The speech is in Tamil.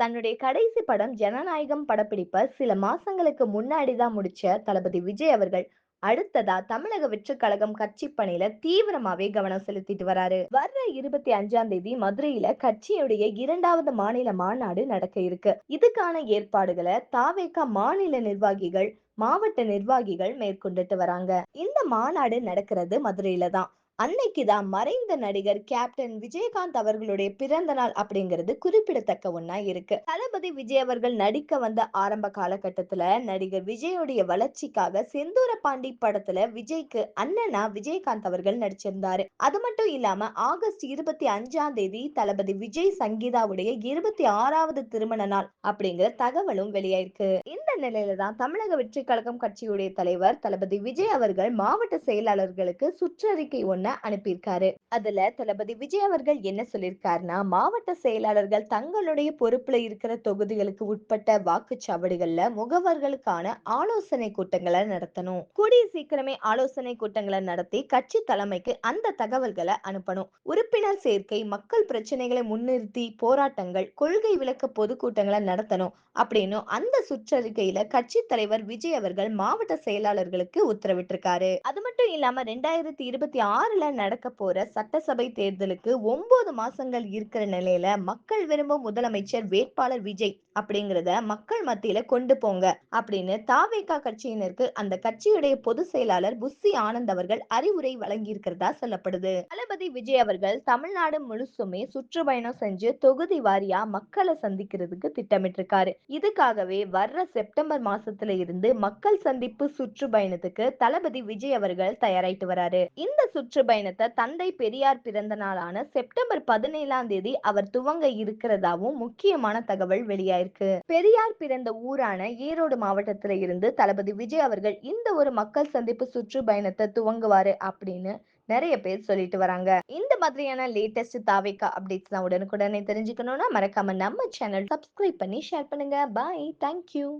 தன்னுடைய கடைசி படம் ஜனநாயகம் படப்பிடிப்ப சில மாசங்களுக்கு முன்னாடி தான் முடிச்ச தளபதி விஜய் அவர்கள். அடுத்ததா தமிழக வெற்றிக் கழகம் கட்சி பணியில தீவிரமாவே கவனம் செலுத்திட்டு வராரு. வர்ற இருபத்தி அஞ்சாம் தேதி மதுரையில கட்சியுடைய இரண்டாவது மாநில மாநாடு நடக்க இருக்கு. இதுக்கான ஏற்பாடுகளை தாவேக்கா மாநில நிர்வாகிகள் மாவட்ட நிர்வாகிகள் மேற்கொண்டுட்டு வராங்க. இந்த மாநாடு நடக்கிறது மதுரையில தான். அன்னைக்குதான் மறைந்த நடிகர் கேப்டன் விஜயகாந்த் அவர்களுடைய பிறந்த நாள் அப்படிங்கிறது குறிப்பிடத்தக்க ஒன்னா இருக்கு. தளபதி விஜய் அவர்கள் நடிக்க வந்த ஆரம்ப காலகட்டத்துல நடிகர் விஜயோடைய வளர்ச்சிக்காக செந்தூர பாண்டி படத்துல விஜய்க்கு அண்ணனா விஜயகாந்த் அவர்கள் நடிச்சிருந்தாரு. அது மட்டும் இல்லாம ஆகஸ்ட் இருபத்தி அஞ்சாம் தேதி தளபதி விஜய் சங்கீதாவுடைய இருபத்தி ஆறாவது திருமண நாள் அப்படிங்கிற தகவலும் வெளியாயிருக்கு. இந்த நிலையில தான் தமிழக வெற்றி கழகம் கட்சியுடைய தலைவர் தளபதி விஜய் அவர்கள் மாவட்ட செயலாளர்களுக்கு சுற்றறிக்கை ஒண்ண அனுப்பியிருக்காரு. அதுல தளபதி விஜய் அவர்கள் என்ன சொல்லியிருக்காருன்னா மாவட்ட செயலாளர்கள் தங்களுடைய பொறுப்புல இருக்கிற தொகுதிகளுக்கு உட்பட்ட வாக்குச்சாவடிகள்ல முகவர்களுக்கான ஆலோசனை கூட்டங்களை நடத்தணும். கூடிய சீக்கிரமே ஆலோசனை கூட்டங்களை நடத்தி கட்சி தலைமைக்கு அந்த தகவல்களை அனுப்பணும். உறுப்பினர் சேர்க்கை மக்கள் பிரச்சனைகளை முன்னிறுத்தி போராட்டங்கள் கொள்கை விளக்க பொதுக்கூட்டங்களை நடத்தணும் அப்படின்னு அந்த சுற்றறிக்கையில கட்சி தலைவர் விஜய் அவர்கள் மாவட்ட செயலாளர்களுக்கு உத்தரவிட்டிருக்காரு. அது மட்டும் இல்லாம ரெண்டாயிரத்தி இருபத்தி ஆறுல நடக்க போற சட்டசபை தேர்தலுக்கு ஒன்பது மாசங்கள் இருக்கிற நிலையில மக்கள் விரும்பும் முதலமைச்சர் வேட்பாளர் விஜய் அப்படிங்கிறத மக்கள் மத்தியில கொண்டு போங்க அப்படின்னு தாவேகா கட்சியினருக்கு அந்த கட்சியுடைய பொதுச் செயலாளர் புஸ்ஸி ஆனந்த் அவர்கள் அறிவுரை வழங்கி இருக்கிறதா சொல்லப்படுது. தளபதி விஜய் அவர்கள் தமிழ்நாடு முழுசுமே சுற்றுப்பயணம் செஞ்சு தொகுதி வாரியா மக்களை சந்திக்கிறதுக்கு திட்டமிட்டிருக்காரு. இதுக்காகவே வர்ற செப்டம்பர் செப்டம்பர் மாசத்துல இருந்து மக்கள் சந்திப்பு சுற்றுப்பயணத்துக்கு தளபதி விஜய் அவர்கள் தயாராயிட்டு வராரு. இந்த சுற்றுப்பயணத்தை தந்தை பெரியார் பிறந்த நாளான செப்டம்பர் பதினேழாம் தேதி அவர் துவங்க இருக்கிறதாவும் முக்கியமான தகவல் வெளியாயிருக்கு. பெரியார் பிறந்த ஊரான ஈரோடு மாவட்டத்துல இருந்து தளபதி விஜய் அவர்கள் இந்த ஒரு மக்கள் சந்திப்பு சுற்றுப்பயணத்தை துவங்குவாரு அப்படின்னு நிறைய பேர் சொல்லிட்டு வராங்க. இந்த மாதிரியான லேட்டஸ்ட் தாவேக்கா அப்டேட்ஸ் தான் உடனுக்குடனே தெரிஞ்சுக்கணும்னா மறக்காம நம்ம சேனல் சப்ஸ்கிரைப் பண்ணி ஷேர் பண்ணுங்க. Bye thank you